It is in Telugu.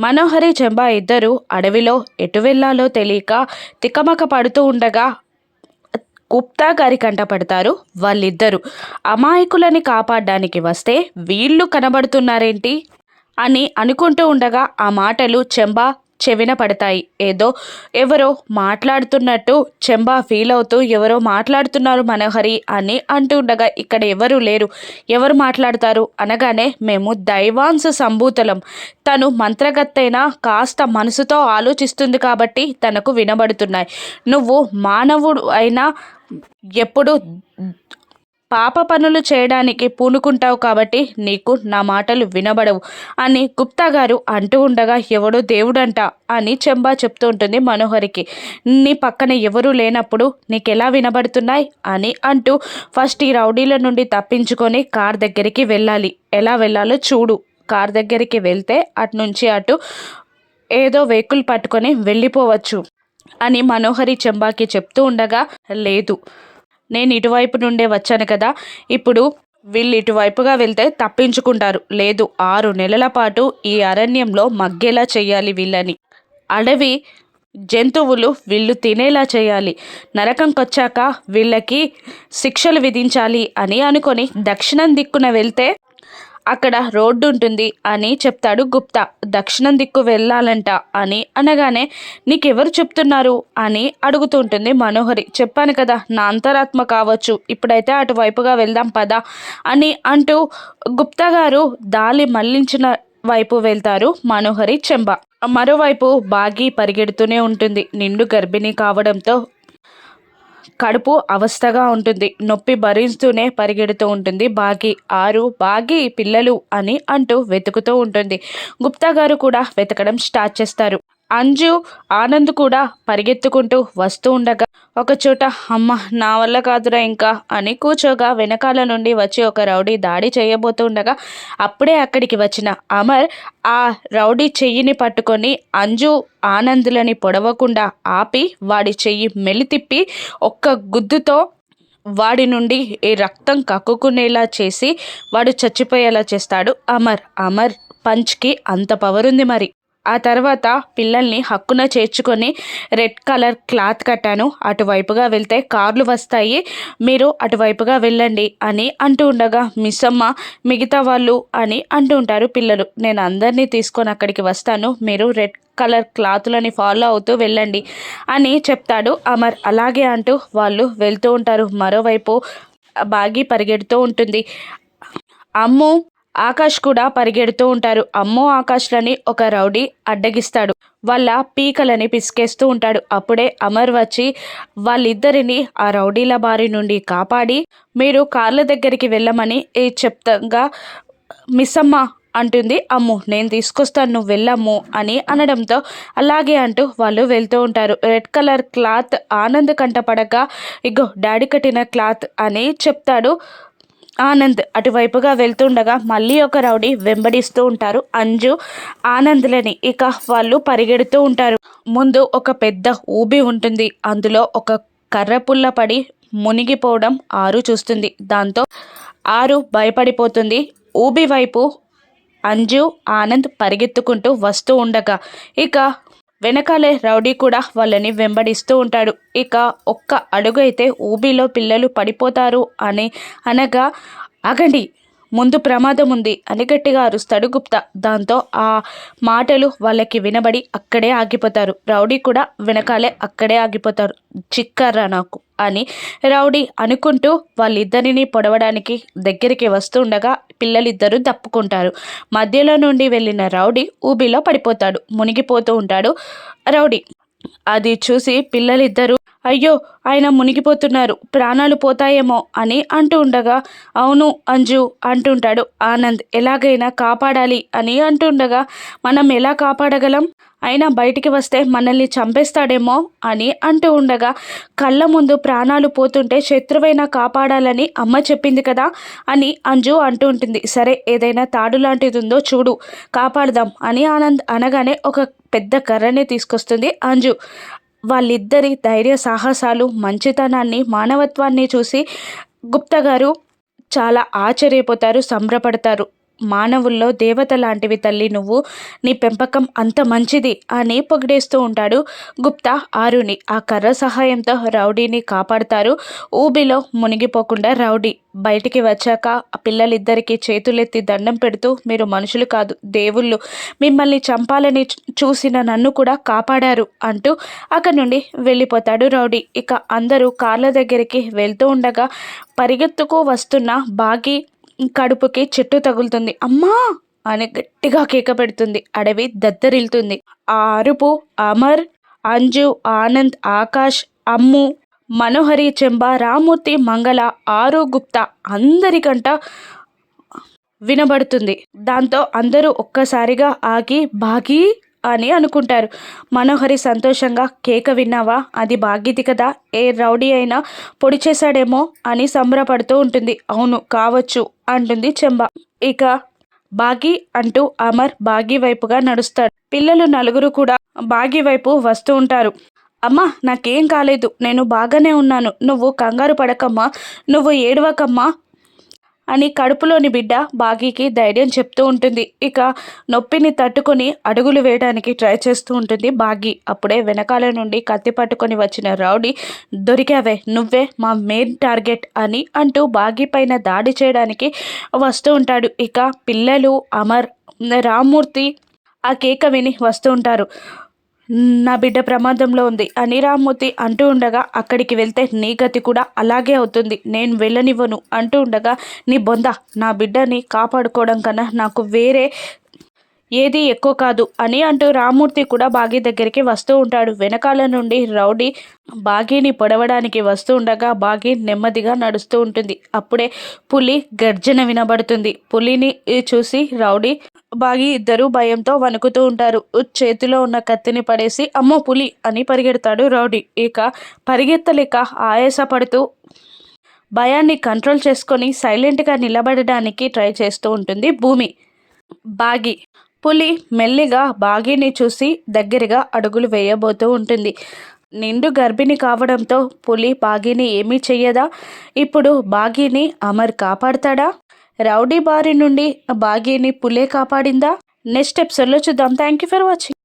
మనోహరి చెంబా ఇద్దరు అడవిలో ఎటు వెళ్ళాలో తెలియక తికమక పడుతూ ఉండగా గుప్తా గారి కంట పడతారు అమాయకులని కాపాడడానికి వస్తే వీళ్ళు కనబడుతున్నారేంటి? అని అనుకుంటూ ఉండగా ఆ మాటలు చెంబా చెవిన పడతాయి. ఏదో ఎవరో మాట్లాడుతున్నట్టు చెంబా ఫీల్ అవుతూ ఎవరో మాట్లాడుతున్నారు మనోహరి అని అంటుండగా ఇక్కడ ఎవరు లేరు. ఎవరు మాట్లాడతారు? అనగానే మేము దైవాంశ సంభూతలం. తను మంత్రగత్తైనా కాస్త మనసుతో ఆలోచిస్తుంది కాబట్టి తనకు వినబడుతున్నాయి. నువ్వు మానవుడు అయినా ఎప్పుడు పాప పనులు చేయడానికి పూనుకుంటావు కాబట్టి నీకు నా మాటలు వినబడవు అని గుప్తా గారు అంటూ ఉండగా ఎవడో దేవుడంట అని చెంబా చెప్తూ ఉంటుంది మనోహరికి. నీ పక్కన ఎవరూ లేనప్పుడు నీకెలా వినబడుతున్నాయి అని అంటూ ఫస్ట్ ఈ రౌడీల నుండి తప్పించుకొని కార్ దగ్గరికి వెళ్ళాలి. ఎలా వెళ్ళాలో చూడు. కార్ దగ్గరికి వెళ్తే అటు నుంచి అటు ఏదో వెహికల్ పట్టుకొని వెళ్ళిపోవచ్చు అని మనోహరి చెంబాకి చెప్తూ ఉండగా లేదు. నేను ఇటువైపు నుండే వచ్చాను కదా. ఇప్పుడు వీళ్ళు ఇటువైపుగా వెళ్తే తప్పించుకుంటారు. లేదు ఆరు నెలల పాటు ఈ అరణ్యంలో మగ్గేలా చేయాలి వీళ్ళని. అడవి జంతువులు వీళ్ళు తినేలా చేయాలి. నరకంకొచ్చాక వీళ్ళకి శిక్షలు విధించాలి అని అనుకొని దక్షిణం దిక్కున వెళ్తే అక్కడ రోడ్డు ఉంటుంది అని చెప్తాడు గుప్తా. దక్షిణం దిక్కు వెళ్ళాలంట అని అనగానే నీకెవరు చెప్తున్నారు? అని అడుగుతూ ఉంటుంది మనోహరి. చెప్పాను కదా నా అంతరాత్మ కావచ్చు. ఇప్పుడైతే అటువైపుగా వెళ్దాం పదా అని అంటూ గుప్తా గారు దాలి మళ్ళించిన వైపు వెళ్తారు మనోహరి చెంబ. మరోవైపు బాగి పరిగెడుతూనే ఉంటుంది. నిండు గర్భిణి కావడంతో కడుపు అవస్థగా ఉంటుంది. నొప్పి భరిస్తూనే పరిగెడుతూ ఉంటుంది. బాగి ఆరు బాగి పిల్లలు అని అంటూ వెతుకుతూ ఉంటుంది. గుప్తా గారు కూడా వెతకడం స్టార్ట్ చేస్తారు. అంజు ఆనంద్ కూడా పరిగెత్తుకుంటూ వస్తూ ఉండగా ఒకచోట అమ్మ నా వల్ల కాదురా ఇంకా అని కూర్చోగా వెనకాల నుండి వచ్చి ఒక రౌడీ దాడి చేయబోతూ ఉండగా అప్పుడే అక్కడికి వచ్చిన అమర్ ఆ రౌడీ చెయ్యిని పట్టుకొని అంజు ఆనందులని పొడవకుండా ఆపి వాడి చెయ్యి మెలితిప్పి ఒక్క గుద్దుతో వాడి నుండి ఈ రక్తం కక్కుకునేలా చేసి వాడు చచ్చిపోయేలా చేస్తాడు అమర్. అమర్ పంచ్కి అంత పవర్ ఉంది మరి. ఆ తర్వాత పిల్లల్ని హక్కున చేర్చుకొని రెడ్ కలర్ క్లాత్ కట్టాను. అటువైపుగా వెళ్తే కార్లు వస్తాయి. మీరు అటువైపుగా వెళ్ళండి అని అంటూ ఉండగా మిస్ అమ్మ మిగతా వాళ్ళు అని అంటూ ఉంటారు పిల్లలు. నేను అందరినీ తీసుకొని అక్కడికి వస్తాను. మీరు రెడ్ కలర్ క్లాతులని ఫాలో అవుతూ వెళ్ళండి అని చెప్తాడు అమర్. అలాగే అంటూ వాళ్ళు వెళ్తూ ఉంటారు. మరోవైపు బాగి పరిగెడుతూ ఉంటుంది. అమ్ము ఆకాష్ కూడా పరిగెడుతూ ఉంటారు అమ్మో ఆకాష్లని ఒక రౌడీ అడ్డగిస్తాడు. వాళ్ళ పీకలని పిసికేస్తూ ఉంటాడు. అప్పుడే అమర్ వచ్చి వాళ్ళిద్దరిని ఆ రౌడీల బారి నుండి కాపాడి మీరు కార్ల దగ్గరికి వెళ్ళమని చెప్తంగా మిస్సమ్మ అంటుంది. అమ్ము నేను తీసుకొస్తాను నువ్వు వెళ్ళమ్ము అని అనడంతో అలాగే అంటూ వాళ్ళు వెళ్తూ ఉంటారు. రెడ్ కలర్ క్లాత్ ఆనంద్ కంట ఇగో డాడీ కట్టిన క్లాత్ అని చెప్తాడు ఆనంద్ అటువైపుగా వెళ్తుండగా మళ్ళీ ఒక రౌడీ వెంబడిస్తూ ఉంటారు. అంజు ఆనంద్లని ఇక వాళ్ళు పరిగెడుతూ ఉంటారు. ముందు ఒక పెద్ద ఊబి ఉంటుంది. అందులో ఒక కర్ర పుల్ల పడి మునిగిపోవడం ఆరు చూస్తుంది. దాంతో ఆరు భయపడిపోతుంది. ఊబి వైపు అంజు ఆనంద్ పరిగెత్తుకుంటూ వస్తూ ఉండగా ఇక వెనకాలే రౌడీ కూడా వాళ్ళని వెంబడిస్తూ ఉంటాడు. ఇక ఒక్క అడుగు అయితే ఊబిలో పిల్లలు పడిపోతారు అని అనగా ఆగండి ముందు ప్రమాదం ఉంది. అని గట్టిగా అరుస్తాడు గుప్తా. దాంతో ఆ మాటలు వాళ్ళకి వినబడి అక్కడే ఆగిపోతారు. రౌడీ కూడా వెనకాలే అక్కడే ఆగిపోతారు. చిక్కర్రా నాకు? అని రౌడీ అనుకుంటూ వాళ్ళిద్దరిని పొడవడానికి దగ్గరికి వస్తుండగా పిల్లలిద్దరూ తప్పుకుంటారు. మధ్యలో నుండి వెళ్ళిన రౌడీ ఊబిలో పడిపోతాడు. మునిగిపోతూ ఉంటాడు రౌడీ. అది చూసి పిల్లలిద్దరూ అయ్యో ఆయన మునిగిపోతున్నారు ప్రాణాలు పోతాయేమో అని అంటూ ఉండగా అవును అంజు అంటుంటాడు. ఆనంద్ ఎలాగైనా కాపాడాలి అని అంటుండగా మనం ఎలా కాపాడగలం? అయినా బయటికి వస్తే మనల్ని చంపేస్తాడేమో అని అంటూ ఉండగా కళ్ళ ముందు ప్రాణాలు పోతుంటే శత్రువైనా కాపాడాలని అమ్మ చెప్పింది కదా అని అంజు అంటూ ఉంటుంది. సరే ఏదైనా తాడు లాంటిది ఉందో చూడు కాపాడదాం అని ఆనంద్ అనగానే ఒక పెద్ద కర్రనే తీసుకొస్తుంది అంజు. వాళ్ళిద్దరి ధైర్య సాహసాలు మంచితనాన్ని మానవత్వాన్ని చూసి గుప్తా గారు చాలా ఆశ్చర్యపోతారు సంబరపడతారు. మానవుల్లో దేవత లాంటివి తల్లి నువ్వు నీ పెంపకం అంత మంచిది అని పొగిడేస్తూ ఉంటాడు గుప్తా ఆరుని. ఆ కర్ర సహాయంతో రౌడీని కాపాడతారు. ఊబిలో మునిగిపోకుండా రౌడీ బయటికి వచ్చాక ఆ పిల్లలిద్దరికీ చేతులెత్తి దండం పెడుతూ మీరు మనుషులు కాదు దేవుళ్ళు మిమ్మల్ని చంపాలని చూసిన నన్ను కూడా కాపాడారు అంటూ అక్కడి నుండి వెళ్ళిపోతాడు రౌడీ. ఇక అందరూ కార్ల దగ్గరికి వెళ్తూ ఉండగా పరిగెత్తుకు వస్తున్న బాగి కడుపుకి చెట్టు తగులుతుంది. అమ్మా! అని గట్టిగా కేక పెడుతుంది. అడవి దద్దరిల్తుంది ఆ అరుపు అమర్ అంజు ఆనంద్ ఆకాష్ అమ్ము మనోహరి చెంబ రామూర్తి మంగళ ఆరు గుప్తా అందరికంట వినబడుతుంది. దాంతో అందరూ ఒక్కసారిగా ఆగి బాగి అని అనుకుంటారు. మనోహరి సంతోషంగా కేక విన్నావా? అది భాగ్యది కదా? ఏ రౌడీ అయినా పొడి చేశాడేమో అని సంబరపడుతూ ఉంటుంది. అవును కావచ్చు అంటుంది చెంబ. ఇక బాగి అంటూ అమర్ బాగి వైపుగా నడుస్తాడు. పిల్లలు నలుగురు కూడా బాగి వైపు వస్తూ ఉంటారు. అమ్మా నాకేం కాలేదు. నేను బాగానే ఉన్నాను. నువ్వు కంగారు పడకమ్మా. నువ్వు ఏడవకమ్మా. అని కడుపులోని బిడ్డ బాగీకి ధైర్యం చెప్తూ ఉంటుంది. ఇక నొప్పిని తట్టుకొని అడుగులు వేయడానికి ట్రై చేస్తూ ఉంటుంది బాగీ. అప్పుడే వెనకాల నుండి కత్తి పట్టుకొని వచ్చిన రౌడీ దొరికావే నువ్వే మా మెయిన్ టార్గెట్ అని అంటూ బాగీ పైన దాడి చేయడానికి వస్తూ ఉంటాడు. ఇక పిల్లలు అమర్ రామ్మూర్తి ఆ కేక విని వస్తూ ఉంటారు. నా బిడ్డ ప్రమాదంలో ఉంది. అని రామ్మూర్తి అంటూ ఉండగా అక్కడికి వెళ్తే నీ గతి కూడా అలాగే అవుతుంది. నేను వెళ్ళనివ్వను అంటూ ఉండగా నీ బొంద నా బిడ్డని కాపాడుకోవడం కన్నా నాకు వేరే ఏది ఎక్కువ కాదు అని అంటూ రామ్మూర్తి కూడా బాగీ దగ్గరికి వస్తూ ఉంటాడు. వెనకాల నుండి రౌడీ బాగీని పొడవడానికి వస్తూ ఉండగా బాగీ నెమ్మదిగా నడుస్తూ ఉంటుంది. అప్పుడే పులి గర్జన వినబడుతుంది. పులిని చూసి రౌడీ బాగి ఇద్దరు భయంతో వణుకుతూ ఉంటారు. చేతిలో ఉన్న కత్తిని పడేసి అమ్మో పులి అని పరిగెడతాడు రౌడీ. ఇక పరిగెత్తలేక ఆయాసపడుతూ భయాన్ని కంట్రోల్ చేసుకొని సైలెంట్గా నిలబడడానికి ట్రై చేస్తూ ఉంటుంది భూమి. బాగి. పులి మెల్లిగా బాగిని చూసి దగ్గరగా అడుగులు వేయబోతూ ఉంటుంది. నిండు గర్భిణి కావడంతో పులి బాగిని ఏమీ చెయ్యదా? ఇప్పుడు బాగిని అమర్ కాపాడతాడా? రౌడీ బారి నుండి బాగీని పులే కాపాడిందా? నెక్స్ట్ ఎపిసోడ్లో చూద్దాం. Thank you for watching